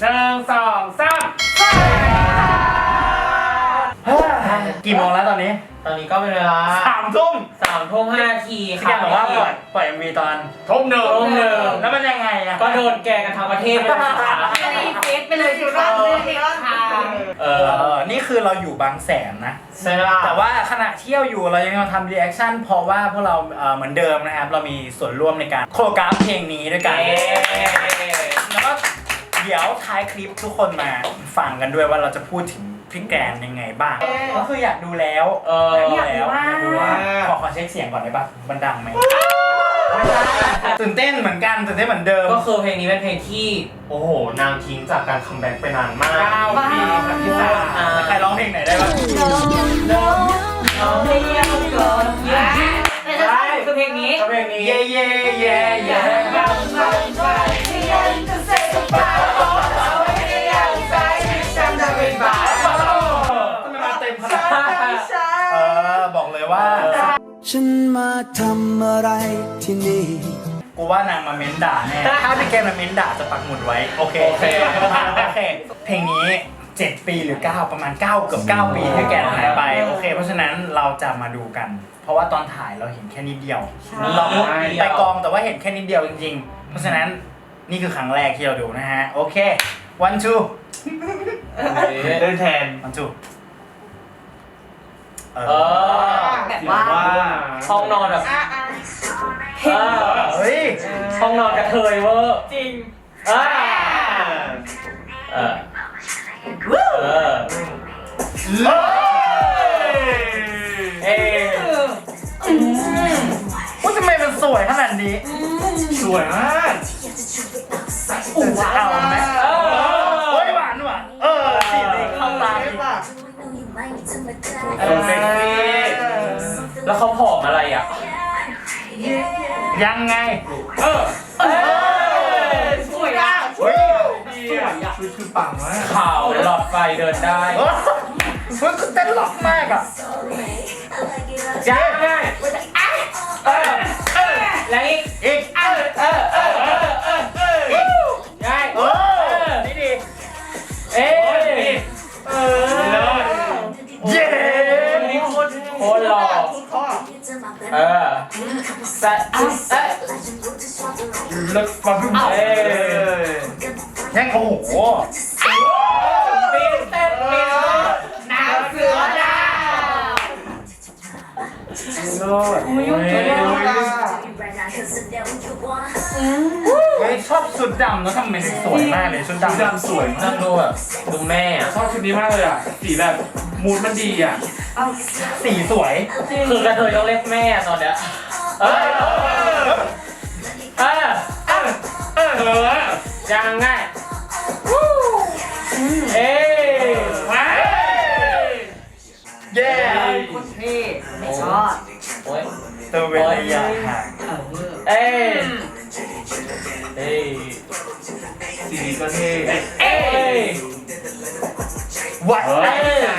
หนึ่งสองสามกี่โมงแล้วตอนนี้ตอนนี้ก็เป็นเวลาสามทุ่มสามทุ่มห้านาทีพี่แกบอกว่าปล่อยปล่อย MV ตอนทุ่มหนึ่งทุ่มหนึ่งแล้วมันยังไงอะก็โดนแกกันทั้งประเทศเลยรีเฟซไปเลยสิว่าเด็กค่ะเอเออ อนี่คือเราอยู่บางแสนนะ ใช่ไหมล่ะแต่ว่าขณะเที่ยวอยู่เรายังมาทำรีแอคชั่นเพราะว่าพวกเราเอ่อเหมือนเดิมนะครับ เรามีส่วนร่วมในการโคโรกราฟเพลงนี้ด้วยกัน เย้แล้วก็ เดี๋ยวท้ายคลิปทุกคนมาฟังกันด้วยว่าเราจะพูดถึงพี่แกรนยังไงบ้าง ก็คืออยากดูแล้วเอออยากดูแล้วอยากดูว่าขอขอเช็คเสียงก่อนได้ปะมันดังไหมไม่ได้ตื่นเต้นเหมือนกันตื่นเต้นเหมือนเดิม ก็คือเพลงนี้เป็นเพลงที่ โอ้โห นางทิ้งจากการคัมแบ็กไปนานมากเก้าปีครับพี่สาวอ่าใครร้องเพลงไหนได้บ้างเอาเพลงนี้ก่อนแต่จะคือเพลงนี้ก็เพลงนี้ เย่เย่เย่เย่ ทำอะไรที่นี่ กูว่านางมาเม้นด่าแน่ถ้าพี่แกมาเม้นด่าจะปักหมุดไว้ โอเค โอเคโอเค เพลงนี้ 7 ปีหรือ 9 ประมาณ 9 เกือบ 9 ปีที่แกหายไป โอเค เพราะฉะนั้นเราจะมาดูกัน เพราะว่าตอนถ่ายเราเห็นแค่นิดเดียว เราไปกองแต่ว่าเห็นแค่นิดเดียวจริงๆ เพราะฉะนั้นนี่คือครั้งแรกที่เราดูนะฮะ โอเค one two เดินแทน one two เอ เอออ แบบว่า ห้องนอนแบบเออเฮ้ยห้องนอนกระเทยเวอร์จริงเออเออเออเอ้ยว่าทำไมมันสวยขนาดนี้ สวยมาก อู๋เอาไอมอะไรอะ ยังไง เออเอ้ยสวยอะเฮ้ยดีอะชุดคือปังมากขาวหลอดไฟเดินได้เฮ้ยเฮ้ยเต้นหลอกมากอะจ้าง่ายเออเออแล้วอีกอีกเออเออเออเออ เลิศปังเอ้ยยังโอ้โหปีนเต้นปีนน้ำเสือดาวเลิศอุ้ยยุ่งจุดเลยอะเฮ้ยชอบชุดดำแล้วทำไมถึงสวยมากเลยชุดชุดดำดำสวยนั่มากงดูแบบดูแม่อะชอบชุดนี้มากเลยอะสีแบบมูดมันดีอะสีสวย คือกระเทยต้องเรียกแม่อะตอนเนี้ยเออ ออเออยังไงเอ้ยว้ายเย้คตรเท่ไม่ชอบโอ้ยตัวเวลายาห่างเออเอ้ยเอ้ยสีก็เท่เอ้ยไหวเฮ้ไหมยไหน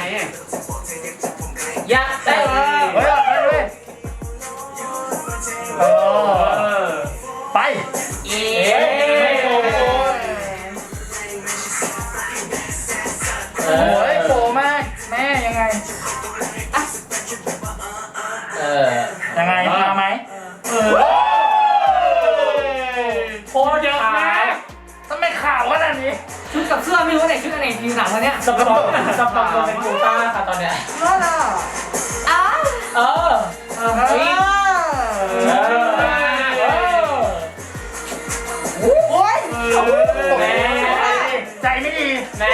อร์ตสปอร์ตตัวเป็นกูต้าค่ะตอนเนี้ยก็ล่ะอ้าวเออเออเฮ้ยเออเออโอ้ยแม่ใจไม่ดี แม่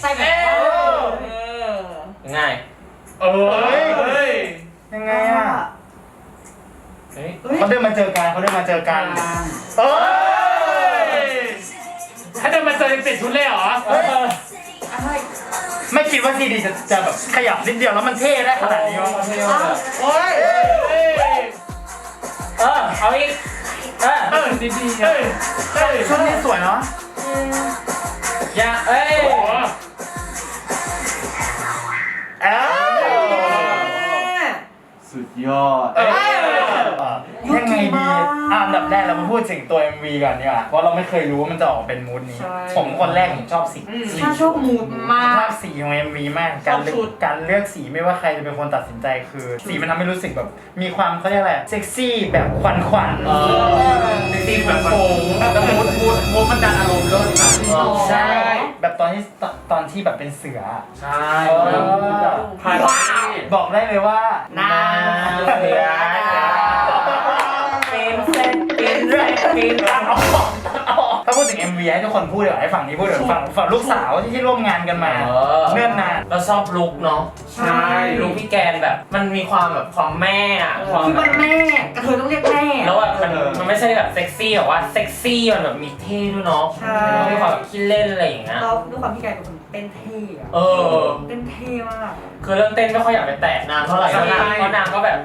ใส่แบบเอเอออง่ายเออเฮ้ยยังไงอะเฮ้ยเขาเดินมาเจอกันเขาเดินมาเจอกันเออถ้าเดินมาเจอยังติดชุดเลยเหรอเออ ไม่คิดว่าซีดีจะจะแบบขยับนิดเดียวแล้วมันเท่ได้ขนาดนี้วะโอ้ยเออเอาอีกเออเออดีๆเฮ้ยเฮ้ยชุดนี้สวยเนาะอย่าเอ้ยโอ้โหเอ้าสุดยอดเออ ยูยังไงดีอะอันดับแรกเรามาพูดถึงตัว MV ก่อนดีกว่าเพราะเราไม่เคยรู้ว่ามันจะออกเป็นมูดนี้ ใช่ ผมคนแรกผมชอบสีถ้าชอบมูดมากชอบสีของ MV มาก การเลืชอบชุอกด การเลือกสีไม่ว่าใครจะเป็นคนตัดสินใจคือ สีมันทำให้รู้สึกแบบ มีความเขาเรียกอะไรเซ็กซี่แบบขวัญขวัญเออซีนแบบโป่งแล้วมูดมูดมูดมันดันอารมณ์เลิศนะใช่ แบบตอนที่ตอนตอนที่แบบเป็นเสือใช่เออ พาว้าวบอกได้เลยว่าหน้าเสือเป็าพูดถึง MV ให้ทุกคนพูดเดี๋ยวให้ฝั่งนี้พูดเดี๋ยวฝั่งฝั่งลูกสาวที่ที่ร่วมงานกันมาเนื่อนนาน เราชอบลุกเนาะใช่ ลุกพี่แกนแบบมันมีความแบบความแม่อะความคือแบมับนแม่กระเทยต้องเรียกแม่ แล้วแบบมันมันไม่ใช่แบบเซ็กซี่แบบว่าเซ็กซี่มันแบบมีเท่ด้วยเนาะใช่แล้วมีความแบบขี้เล่นอะไรอย่างเงี้ยเราด้วยความที่แกเป็นคนเต้นเท่อะเออ เต้นเท่มาก คือเรื่องเต้นไม่ค่อยอยากไปแตะนางเท่าไหร่ใช่เพราะนางก็แบบ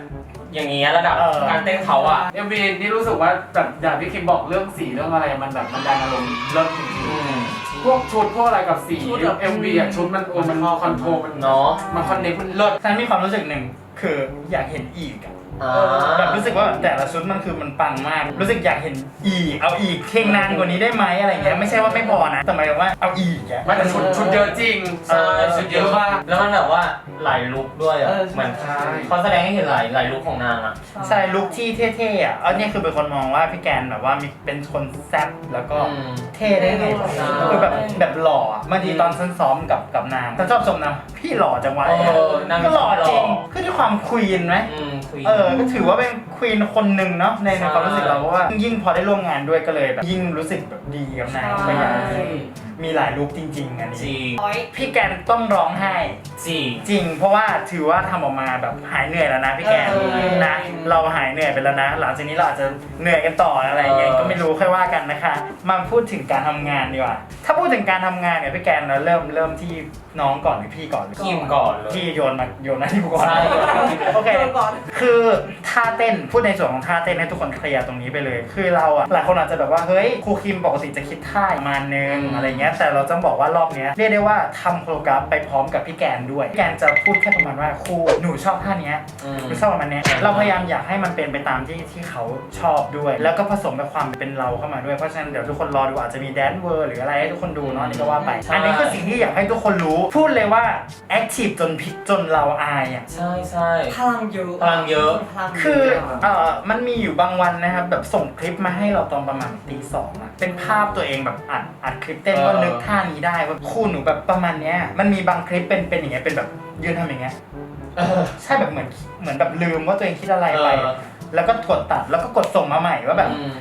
อย่างเงี้ยระดับเออ การเต้นเขาอะเอ็มวีนี่รู้สึกว่าแบบอย่างที่คิมบอกเรื่องสีเรื่องอะไรมันแบบมันดันอารมณ์เลิศจริงอืมๆพวกชุดพวกอะไรกับสีเอ็มวีอะชุดมันโอ้มันคอนโทรลมันเนาะ มันคอนเนคมันเลิศ ฉันมีความรู้สึกหนึ่งคืออยากเห็นอีกอะ อ่าแบบรู้สึกว่าแต่ละชุดมันคือมันปังมาก รู้สึกอยากเห็นอีก เอาอีกเพลงนานกว่านี้ได้ไหมอะไรเงี้ยไม่ใช่ว่าไม่พอนะแต่หมายถึงว่าเอาอีกอะมันแต่ชุดชุดเยอะจริงใช่ชุดเยอะมากแล้วมันแบบว่าหลายลุคด้วยอะเออเหมือนใช่เขาแสดงให้เห็นหลายหลายลุคของนางอะใช่ลุคที่เท่ๆอะอันนี้คือเป็นคนมองว่าพี่แกนแบบว่ามีเป็นคนแซ่บแล้วก็อืมเท่ได้ไงวะใช่คือแบบแบบหล่ออะบางทีตอนฉันซ้อมกับกับนางฉันชอบชมนางพี่หล่อจังวะเออนางก็หล่อจริงหล่อคือที่ความควีนไหมอืมคุยเออก็ถือว่าเป็นควีนคนหนึ่งเนาะในในใช่ความรู้สึกเราเพราะว่ายิ่งพอได้ร่วมงานด้วยก็เลยแบบยิ่งรู้สึกแบบดีกับนางไปอย่าง มีหลายลุคจริง ๆ อันจรินี้งร้อยพี่แกนต้องร้องไห้ จริง จริง เพราะว่าถือว่าทำออกมาแบบหายเหนื่อยแล้วนะพี่แกนเออ นะ เราหายเหนื่อยไปแล้วนะ หลังจากนี้เราอาจจะเหนื่อยกันต่ออะไรอย่างเงี้ยเออ ก็ไม่รู้ค่อยว่ากันนะคะมาพูดถึงการทำงานดีกว่า ถ้าพูดถึงการทำงานเนี่ยพี่แกนเราเริ่มเริ่มที่น้องก่อนหรือพี่ก่อนหรือคิมก่อนเลย พี่โยนมาโยนหน้าที่กูก่อนใช่ โอเคเดี๋ยวก่อน คือท่าเต้นพูดในส่วนของท่าเต้นให้ทุกคนเคลียร์ตรงนี้ไปเลย คือเราอะหลายคนอาจจะแบบว่าเฮ้ยครูคิมปกติจะคิดท่าประมาณนึงอืมอะไรเงี้ยแต่เราจะบอกว่ารอบเนี้ยเรียกได้ว่าทำโคโรกราฟไปพร้อมกับพี่แกนด้วยพี่แกนจะพูดแค่ประมาณว่าครูหนูชอบท่าเนี้ยอืม หนูชอบประมาณเนี้ยเราพยายามอยากให้มันเป็นไปตามที่ที่เขาชอบด้วย แล้วก็ผสมกับความเป็นเราเข้ามาด้วยเพราะฉะนั้นเดี๋ยวทุกคนรอดูอาจจะมีแดนเวอร์หรืออะไรให้ทุกคนดูเนาะนี่ก็ว่าไปใช่ อันนี้คือสิ่งที่อยากให้ทุกคนรู้พูดเลยว่าแอคทีฟจนผิดจนเราอายอะใช่ใช่ พลังเยอะพลังเยอะ พลังเยะ คือเอ่อมันมีอยู่บางวันนะครับแบบส่งคลิปมาให้เราตอนประมาณตีสองอะเป็นภาพตัวเองแบบอัดอัดคลิปเต้นเออก็นึกท่านี้ได้ว่าคู่หนูแบบประมาณเนี้ย มันมีบางคลิปเป็นเป็นอย่างเงี้ยเป็นแบบยืนทำอย่างเงี้ยเออ ใช่แบบเหมือนเหมือนแบบลืมว่าตัวเองคิดอะไรไป เออ แล้วก็กดตัดแล้วก็กดส่งมาใหม่ว่าแบบ อืม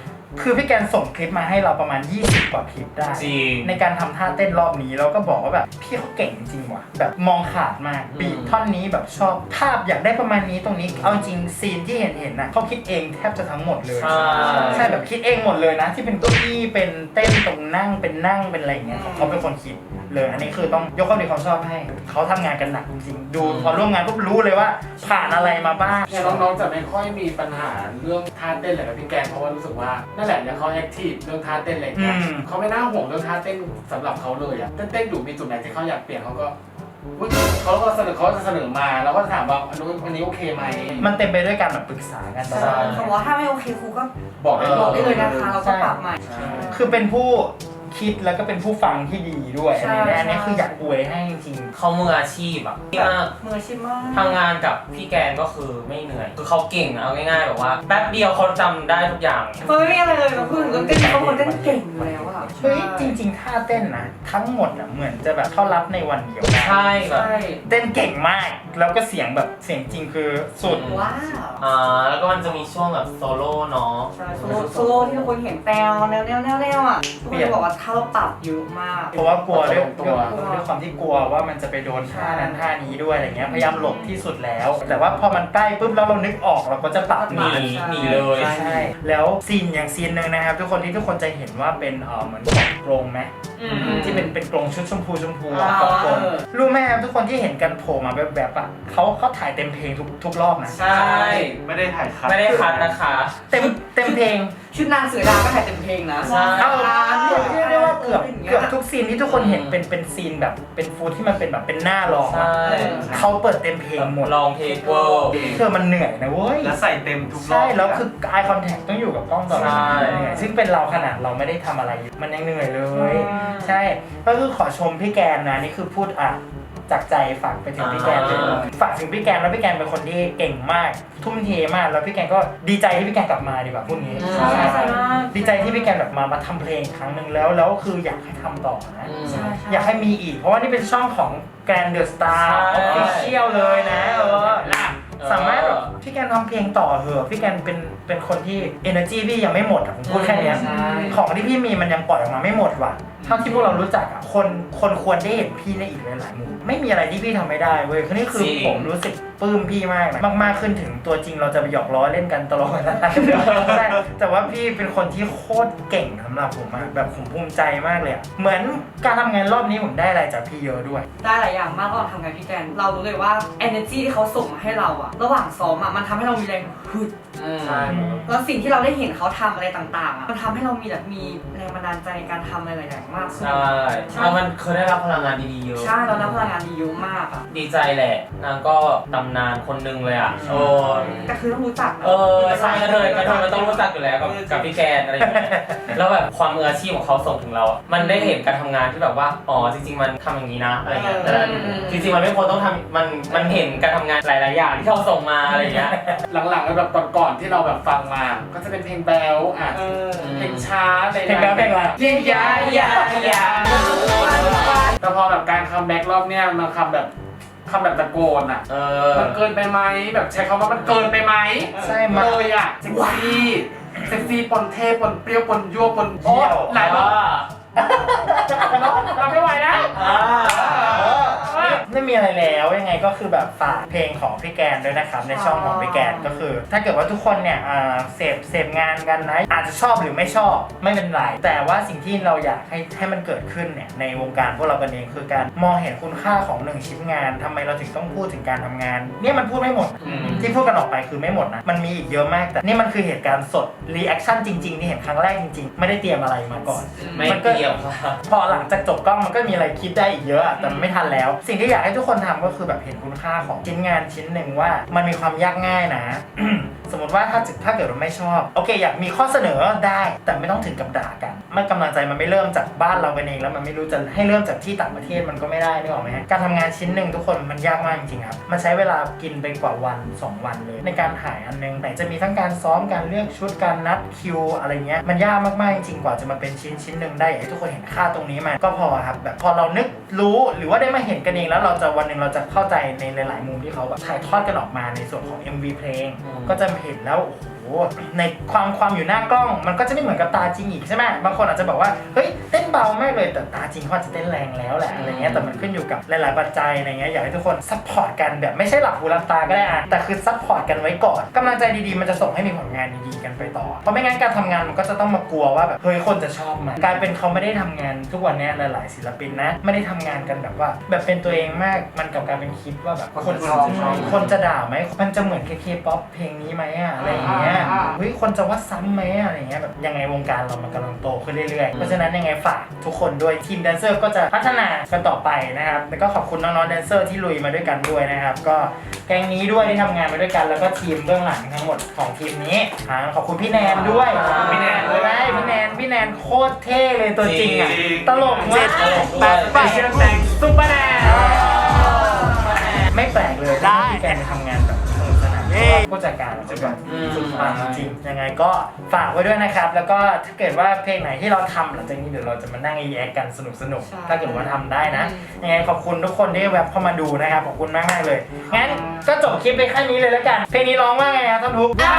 คือพี่แกนส่งคลิปมาให้เราประมาณ 20 กว่าคลิปได้ จริง ในการทำท่าเต้นรอบนี้เราก็บอกว่าแบบพี่เขาเก่งจริงว่ะแบบมองขาดมากอืมบีทท่อนนี้แบบชอบภาพอยากได้ประมาณนี้ตรงนี้เอาจริงซีนที่เห็นเห็นๆน่ะเขาคิดเองแทบจะทั้งหมดเลยใช่ ใช่แบบคิดเองหมดเลยนะ ที่เป็นเก้าอี้เป็นเต้นตรงนั่งเป็นนั่งเป็นอะไรอย่างเงี้ยเขาเป็นคนคิด เลยอันนี้คือต้องยกความดีความชอบให้เขาทำงานกันหนักจริงๆดูพอร่วมงานปุ๊บรู้เลยว่าผ่านอะไรมาบ้างเนี่ยน้องๆจะไม่ค่อยมีปัญหาเรื่องท่าเต้นเลยกับพี่แกนเพราะว่ารู้สึกว่านั่นแหละเนี่ยเขาแอคทีฟเรื่องท่าเต้นอะไรอย่างเงี้ยอืม เขาไม่น่าห่วงเรื่องท่าเต้นสำหรับเขาเลยอะเต้นเต้นอยู่มีจุดไหนที่เขาอยากเปลี่ยนเขาก็อุ๊ยเขาก็เสนอเขาจะเสนอมาแล้วก็ถามว่าอันนู้นอันนี้โอเคไหม มันเต็มไปด้วยการแบบปรึกษากันตลใช่อด เขาบอกว่าถ้าไม่โอเคครูก็บอกได้บอกได้เลยนะคะ เราก็ปรับใหม่ใช่คือเป็นผู้ คิดแล้วก็เป็นผู้ฟังที่ดีด้วยใช่อันนี้อันนี้ใช่คืออยากอวยให้จริง เขามืออาชีพอะที่มากมืออาชีพมากทำงานกับพี่แกนก็คือไม่เหนื่อย คือเขาเก่งอะเอาง่ายๆแบบว่าแป๊บเดียวเขาจำได้ทุกอย่างเฮ้ยไม่มีอะไรเลยเราพูดถึงเรื่องเต้นเขาคนเต้นเก่งอยู่แล้วอะๆเฮ้ยจริง ๆ ท่าเต้นนะทั้งหมดอะเหมือนจะแบบเข้ารับในวันเดียวนะใช่แบบใช่เต้นเก่งมาก แล้วก็เสียงแบบเสียงจริงคือสุดว้าวอ่าแล้วก็มันจะมีช่วงแบบโซโล่เนาะใช่โซโล่โซโล่ที่ทุกคนเห็นแปลวแนวแนวแนวแนวอะทุกคนจะบอกว่าถ้าเราปรับเยอะมาก เพราะว่ากลัวด้วยตัด้วยวด้วยความที่กลัวว่ามันจะไปโดนท่านั้นท่านี้ด้วยอะไรเงี้ยพยายามหลบที่สุดแล้ว แต่ว่าพอมันใกล้ปุ๊บแล้วเรานึกออกเราก็จะปรับหนีหนีหนีเลยใช่แล้วซีนอย่างซีนหนึ่งนะครับ ทุกคนที่ทุกคนจะเห็นว่าเป็นเออเหมือนกล่องกรงไหมอืมที่เป็นเป็นกรงชุดชมพูชมพูอ่าอะกล่องกรงรู้ไหมครับทุกคนที่เห็นกันโผล่มาแบบๆอะเขาเขาถ่ายเต็มเพลงทุกทุกรอบนะใช่ไม่ได้ถ่ายคัดไม่ได้คัดนะคะ เต็มเต็มเพลง ชุดนางเสือดาวก็ถ่ายเต็มเพลงนะใช่เอาเรียกเรียกได้ว่าเกือบย่างงี้ยเกือบทุกซีนที่ทุกคนเห็นเป็นเป็นซีนแบบเป็นฟูดที่มันเป็นแบบเป็นหน้าร้องใช่อะเขาเปิดเต็มเพลงหมดลองเทคเวิร์เธอมันเหนื่อยนะเว้ย แล้วใส่เต็มทุกรอบใช่แล้วคือ eye contact ต้องอยู่กับกล้องตลอดเวลาใช่ เหนื่อยซึ่งเป็นเราขนาดเราไม่ได้ทำอะไรอยู่มันยังเหนื่อยเลยอืมใช่ ก็คือขอชมพี่แกนนะ นี่คือพูดอะ จากใจฝากไปถึงพี่แกนเลยฝากถึงพี่แกนแล้วพี่แกนเป็นคนที่เก่งมาก ทุ่มเทมากแล้วพี่แกนก็ดีใจที่พี่แกนกลับมาดีกว่าพูดงี้ใช่ ใช่มากดีใจที่พี่แกนแบบมามาทำเพลงครั้งหนึ่งแล้วแล้วคืออยากให้ทำต่อนะอืมใช่ใช่ อยากให้มีอีก เพราะว่านี่เป็นช่องของแกรนเดอะสตาร์ใช่ ออฟฟิเชียลเลยนะเออล่ะสามารถแบบพี่แกนทำเพลงต่อเหอะพี่แกนเป็นเป็นคนที่ energy พี่ยังไม่หมดอะผมพูดแค่เนี้ยใช่ ของที่พี่มีมันยังปล่อยออกมาไม่หมดว่ะ เท่าที่พวกเรารู้จักอะคนคนควรได้เห็นพี่ในอีกหลายๆมุมไม่มีอะไรที่พี่ทำไม่ได้เว้ยคือนี่คือจริง ผมรู้สึกปลื้มพี่มากนะมากๆขึ้นถึงตัวจริงเราจะไปหยอกล้อเล่นกันตลอดเวลาใช่แต่ว่าพี่เป็นคนที่โคตรเก่งสำหรับผมอะแบบผมภูมิใจมากเลยอะเหมือนการทำงานรอบนี้ผมได้อะไรจากพี่เยอะด้วย ได้หลายอย่างมากระหว่างทำงานพี่แกนเรารู้เลยว่า energy ที่เขาส่งมาให้เราอะระหว่างซ้อมอะมันทำให้เรามีแรงฮึดใช่แล้วสิ่งที่เราได้เห็นเขาทำอะไรต่างๆอะมันทำให้เรามีแบบมีแรงบันดาลใจในการทำอะไรหลายอย่างมากขึ้นใช่แล้วมันเคยได้รับพลังงานดีๆเยอะ ใช่เราได้พลังงานดีเยอะมากอะดีใจแหละ นางก็ตำนานคนหนึ่งเลยอะโอ้แต่คือต้องรู้จักนะเออใช่กระเทยกระเทยมันต้องรู้จักอยู่แล้วกับกับพี่แกนอะไรอย่างเงี้ย แล้วแบบความมืออาชีพของเขาส่งถึงเราอะมันได้เห็นการทำงานที่แบบว่า อ๋อจริง ๆ มันทำอย่างนี้นะอะไรเงี้ยแต่จริงๆมันไม่ควรต้องทำมันมันเห็นการทำงานหลายๆอย่างที่เขาส่งมาอะไรเงี้ย หลังๆแล้วแบบก่อนๆที่เราแบบฟังมา ก็จะเป็นเพลงแบลอะ เออ เพลงช้าอะไรเพลงแบ๊วเพลงอะไรเพลงยายายาแต่พอแบบการคัมแบ็กรอบเนี้ยมันคำแบบคำแบบตะโกนอะ เออ มันเกินไปไหม แบบใช้คำว่ามันเกินไปไหม ใช่มาเลยอะเซ็กซี่เซ็กซี่ปนเทปนเปรี้ยวปนยั่วปนโอ้เยี่ยวหลายรอบเราไม่ไหวแล้ว ไม่มีอะไรแล้วยังไงก็คือแบบฝากเพลงของพี่แกนด้วยนะครับในช่องของพี่แกนก็คือ ถ้าเกิดว่าทุกคนเนี่ยอ่าเสพเสพงานกันนะอาจจะชอบหรือไม่ชอบไม่เป็นไรแต่ว่าสิ่งที่เราอยากให้ให้มันเกิดขึ้นเนี่ยในวงการพวกเรากันเองคือการมองเห็นคุณค่าของหนึ่งชิ้นงานทำไมเราถึงต้องพูดถึงการทำงาน เนี่ยมันพูดไม่หมด อืม ที่พูดกันออกไปคือไม่หมดนะ มันมีอีกเยอะมาก แต่นี่มันคือเหตุการณ์สด รีแอคชั่นจริงๆ ที่เห็นครั้งแรกจริงๆ ไม่ได้เตรียมอะไรมาก่อน ไม่มันก็เกี่ยวครับ พอหลังจากจบกล้องมันก็มีอะไรคิดได้อีกเยอะอะแต่มันไม่ทันแล้ว สิ่งที่อยากให้ให้ทุกคนทำก็คือแบบเห็นคุณค่าของชิ้นงานชิ้นหนึ่งว่า มันมีความยากง่ายนะ สมมติว่าถ้าถ้าเกิดเราไม่ชอบ โอเค อยากมีข้อเสนอได้ แต่ไม่ต้องถึงกับด่ากันไม่กำลังใจมันไม่เริ่มจากบ้านเรากันเองแล้วมันไม่รู้จะให้เริ่มจากที่ต่างประเทศมันก็ไม่ได้นึกออกไหมการทำงานชิ้นหนึ่งทุกคนมันยากมากจริงๆครับมันใช้เวลากินไปกว่าวันสองวันเลย ในการถ่ายอันนึงไหนจะมีทั้งการซ้อมการเลือกชุดการนัดคิวอะไรเงี้ยมันยากมากๆจริงกว่าจะมาเป็นชิ้นชิ้นหนึ่งได้ให้ทุกคนเห็นค่าตรงนี้มาก็พอครับแบบพอเรานึกรู้หรือว่าได้มาเห็นกันเองแล้วเราจะวันหนึ่งเราจะเข้าใจในหลาย ๆ มุมที่เขาแบบถ่ายทอดกันออกมาในส่วนของ MV เพลงอืมก็จะเห็นแล้วโอ้โห ในความความอยู่หน้ากล้อง มันก็จะไม่เหมือนกับตาจริงอีกใช่ไหมบางคนอาจจะบอกว่าเฮ้ยเต้นเบามากเลยแต่ตาจริงเขาจะเต้นแรงแล้วแหละอะไรเงี้ยแต่มันขึ้นอยู่กับหลาย ๆ ปัจจัยอะไรเงี้ยอยากให้ทุกคนซัพพอร์ตกันแบบไม่ใช่หลับหูหลับตาก็ได้อะแต่คือซัพพอร์ตกันไว้ก่อนกำลังใจดี ๆ มันจะส่งให้มีผลงานดี ๆ กันไปต่อ เพราะไม่งั้นการทำงานมันก็จะต้องมากลัวว่าแบบเฮ้ยคนจะชอบไหมกลายเป็นเขาไม่ได้ทำงานทุกวันนี้หลาย ๆ ศิลปินนะไม่ได้ทำงานกันแบบว่า แบบเป็นตัวเองมากมันกับกายเป็นคิดว่าแบบคนจะชอบมคนจะด่าไหมมันจะเหมือนเคเคป๊อปเพลงนี้ไหมอะอะไรอย่างเงี้ยเฮ้ยคนจะว่าซ้ำไหมอะอะไรเงี้ยแบบยังไงวงการเรามันกำลังโตขึ้นเรื่อยๆ เพราะฉะนั้นยังไงฝากทุกคนด้วยทีมแดนเซอร์ก็จะพัฒนากันต่อไปนะครับ แล้วก็ขอบคุณน้องๆแดนเซอร์ที่ลุยมาด้วยกันด้วยนะครับ ก็แก๊งนี้ด้วยที่ทำงานมาด้วยกันแล้วก็ทีมเบื้องหลังทั้งหมดของทีมนี้อ่าขอบคุณพี่แนนด้วยขอบคุณพี่แนนด้วยได้พี่แนนพี่แนนโคตรเท่เลยตัวจริงอะจริง ตลกมากตลกด้วยแปดแปดแต่งซุปเปอร์แนน ไม่แปลกเลยได้ ที่แกทำงาน แบบสนุกสนานผู้จัดการจะแบบอืมสุดปังจริงยังไงก็ฝากไว้ด้วยนะครับ แล้วก็ถ้าเกิดว่าเพลงไหนที่เราทำหลังจากนี้เดี๋ยวเราจะมานั่งรีแอคกันสนุกสนุกๆใช่ ถ้าเกิดว่าทำได้นะ ยังไงขอบคุณทุกคนที่แวบเข้ามาดูนะครับ ขอบคุณมากมากๆเลย งั้นก็จบคลิปไปแค่นี้เลยแล้วกัน เพลงนี้ร้องว่าไงครับท่านทุกแบบ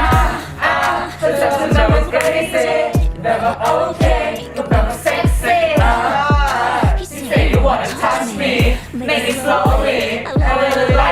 โ